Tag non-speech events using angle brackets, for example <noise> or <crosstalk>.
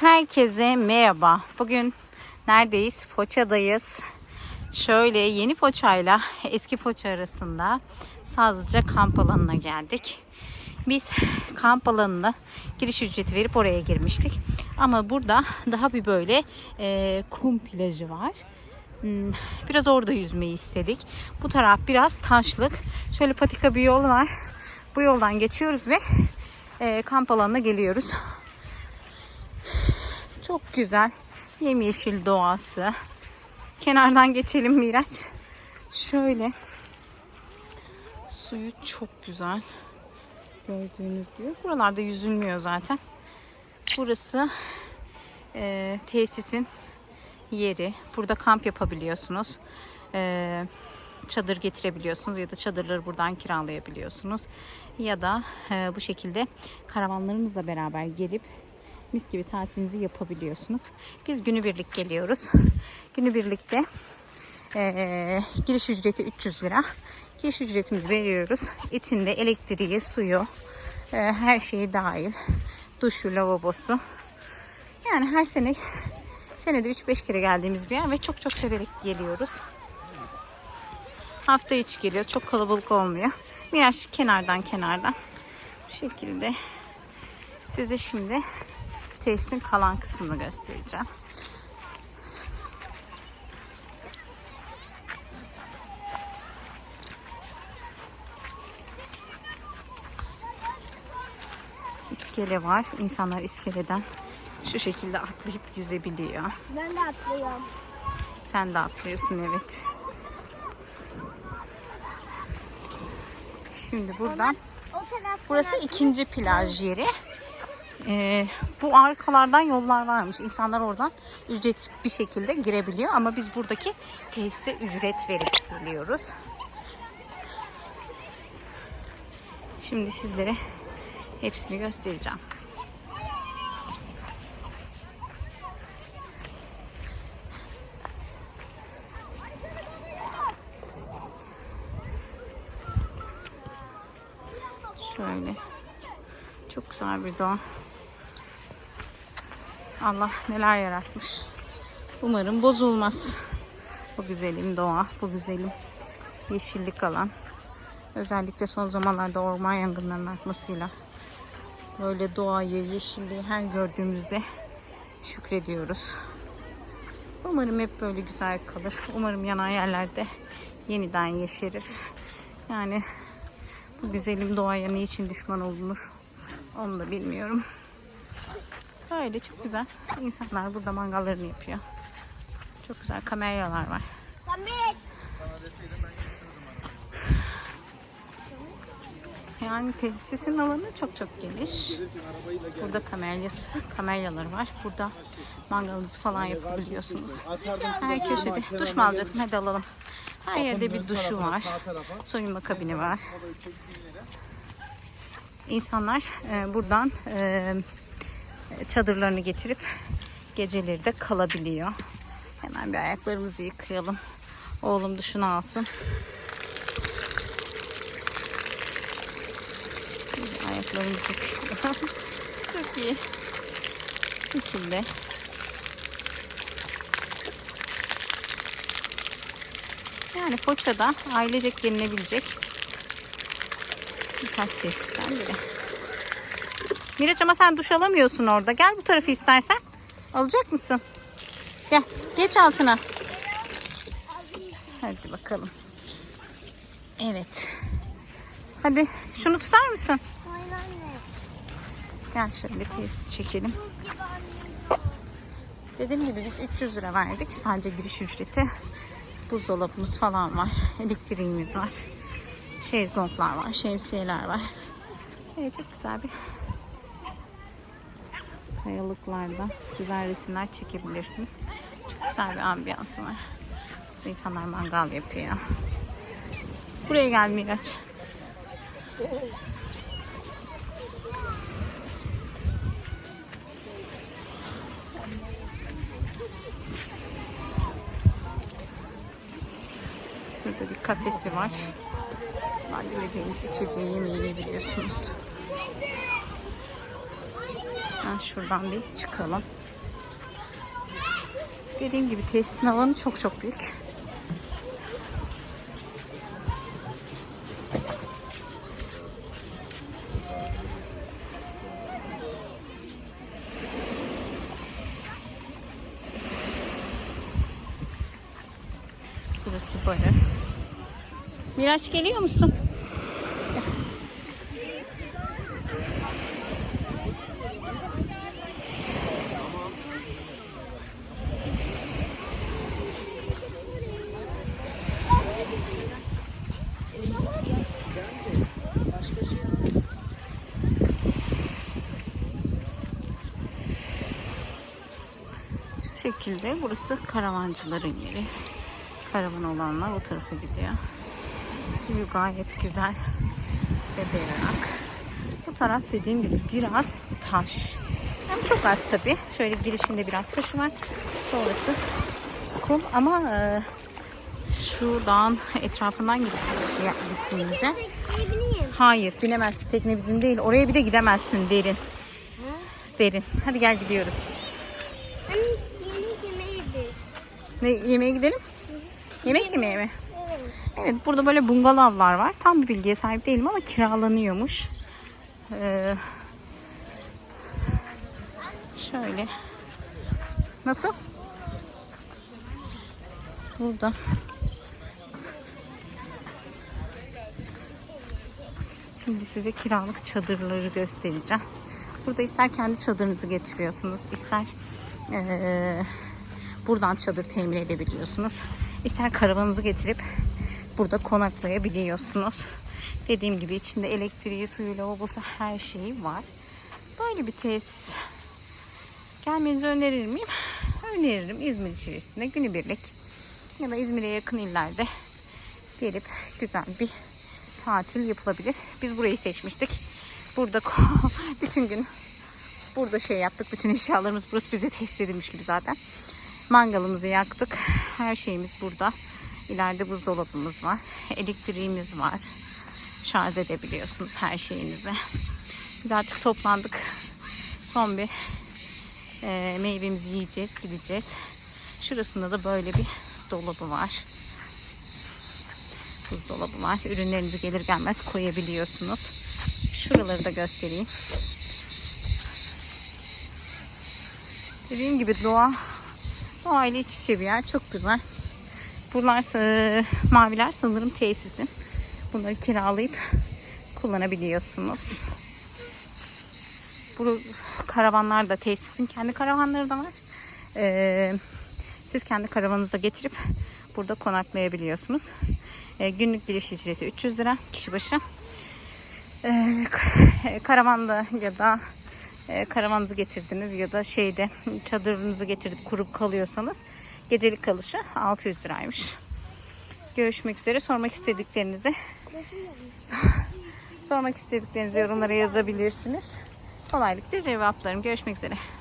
Herkese merhaba. Bugün neredeyiz? Foça'dayız. Şöyle yeni Foça'yla eski Foça arasında Sazlıca kamp alanına geldik. Biz kamp alanına giriş ücreti verip oraya girmiştik. Ama burada daha bir böyle e, kum plajı var. Hmm, Biraz orada yüzmeyi istedik. Bu taraf biraz taşlık. Şöyle patika bir yol var. Bu yoldan geçiyoruz ve e, kamp alanına geliyoruz. Çok güzel. Yemyeşil doğası. Kenardan geçelim Miraç. Şöyle. Suyu çok güzel. Gördüğünüz gibi. Buralarda yüzülmüyor zaten. Burası e, tesisin yeri. Burada kamp yapabiliyorsunuz. E, çadır getirebiliyorsunuz ya da çadırları buradan kiralayabiliyorsunuz. Ya da e, bu şekilde karavanlarınızla beraber gelip mis gibi tatilinizi yapabiliyorsunuz. Biz günübirlik geliyoruz. Günübirlikte e, giriş ücreti 300 lira. Giriş ücretimizi veriyoruz. İçinde elektriği, suyu, e, her şeyi dahil. Duşu, lavabosu. Yani her sene senede 3-5 kere geldiğimiz bir yer ve çok çok severek geliyoruz. Hafta içi geliyoruz. Çok kalabalık olmuyor. Miraç kenardan kenardan. Bu şekilde size şimdi tesisin kalan kısmını göstereceğim. İskele var. İnsanlar iskeleden şu şekilde atlayıp yüzebiliyor. Ben de atlıyorum. Sen de atlıyorsun evet. Şimdi buradan Burası ikinci plaj yeri. Ee, bu arkalardan yollar varmış. İnsanlar oradan ücretsiz bir şekilde girebiliyor. Ama biz buradaki tesise ücret verip geliyoruz. Şimdi sizlere hepsini göstereceğim. Şöyle. Çok güzel bir doğa. Allah neler yaratmış. Umarım bozulmaz. Bu güzelim doğa, bu güzelim yeşillik alan. Özellikle son zamanlarda orman yangınlarının artmasıyla böyle doğayı, yeşilliği her gördüğümüzde şükrediyoruz. Umarım hep böyle güzel kalır. Umarım yanan yerlerde yeniden yeşerir. Yani bu güzelim doğaya niçin düşman olunur onu da bilmiyorum. Böyle çok güzel. İnsanlar burada mangallarını yapıyor. Çok güzel kamelyalar var. Samet. Yani tesisin alanı çok çok geniş. Burada kamelyası, kamelyaları var. Burada mangalınızı falan yapabiliyorsunuz. Her köşede. Duş mu alacaksın? Hadi alalım. Her yerde bir duşu var. Soyunma kabini var. İnsanlar e, buradan e, çadırlarını getirip geceleri de kalabiliyor. Hemen bir ayaklarımızı yıkayalım. Oğlum duşunu alsın. Ayaklarımızı yıkayalım. <laughs> Çok iyi. Bu şekilde. Yani Foça'da ailecek gelinebilecek birkaç tesisten biri. Miraç ama sen duş alamıyorsun orada. Gel bu tarafı istersen. Alacak mısın? Gel. Geç altına. Hadi bakalım. Evet. Hadi şunu tutar mısın? Gel şöyle tesis çekelim. Dediğim gibi biz 300 lira verdik. Sadece giriş ücreti. Buzdolabımız falan var. Elektriğimiz var. Şezlonglar var. Şemsiyeler var. Evet çok güzel bir kayalıklarda güzel resimler çekebilirsiniz. Çok güzel bir ambiyansı var. Burada insanlar mangal yapıyor. Buraya gel Miraç. Burada bir kafesi var. Dilediğiniz içeceği yemeği yiyebiliyorsunuz. Ben şuradan bir çıkalım. Dediğim gibi tesisin alanı çok çok büyük. Burası böyle. Miraç geliyor musun? Şekilde burası karavancıların yeri. Karavan olanlar o tarafa gidiyor. Suyu gayet güzel ve berrak. Bu taraf dediğim gibi biraz taş. Hem çok az tabi. Şöyle girişinde biraz taşı var. Sonrası kum ama e, şu dağın etrafından gidip gittiğimizde hayır binemezsin. Tekne bizim değil. Oraya bir de gidemezsin derin. Derin. Hadi gel gidiyoruz. Ne yemeğe gidelim? Yemek yemeye mi? Evet. Evet burada böyle bungalovlar var. Tam bir bilgiye sahip değilim ama kiralanıyormuş. Ee, şöyle. Nasıl? Burada. Şimdi size kiralık çadırları göstereceğim. Burada ister kendi çadırınızı getiriyorsunuz, ister eee, buradan çadır temin edebiliyorsunuz. İster karavanınızı getirip burada konaklayabiliyorsunuz. Dediğim gibi içinde elektriği, suyu, lavabosu her şeyi var. Böyle bir tesis. Gelmenizi önerir miyim? Öneririm İzmir içerisinde günübirlik ya da İzmir'e yakın illerde gelip güzel bir tatil yapılabilir. Biz burayı seçmiştik. Burada <laughs> bütün gün burada şey yaptık. Bütün eşyalarımız burası bize tesis edilmiş gibi zaten. Mangalımızı yaktık. Her şeyimiz burada. İleride buzdolabımız var. Elektriğimiz var. Şarj edebiliyorsunuz her şeyinizi. Biz artık toplandık. Son bir e, meyvemizi yiyeceğiz, gideceğiz. Şurasında da böyle bir dolabı var. Buzdolabı var. Ürünlerinizi gelir gelmez koyabiliyorsunuz. Şuraları da göstereyim. Dediğim gibi doğa doğayla iç içe bir yer. Çok güzel. Bunlar sa- maviler sanırım tesisin. Bunları kiralayıp kullanabiliyorsunuz. Bu karavanlar da tesisin kendi karavanları da var. Ee, siz kendi karavanınızı da getirip burada konaklayabiliyorsunuz. Ee, günlük giriş ücreti 300 lira kişi başı. Ee, k- karavanda ya da e, karavanınızı getirdiniz ya da şeyde <laughs> çadırınızı getirip kurup kalıyorsanız gecelik kalışı 600 liraymış. Görüşmek üzere. Sormak istediklerinizi <laughs> sormak istediklerinizi yorumlara yazabilirsiniz. Kolaylıkla cevaplarım. Görüşmek üzere.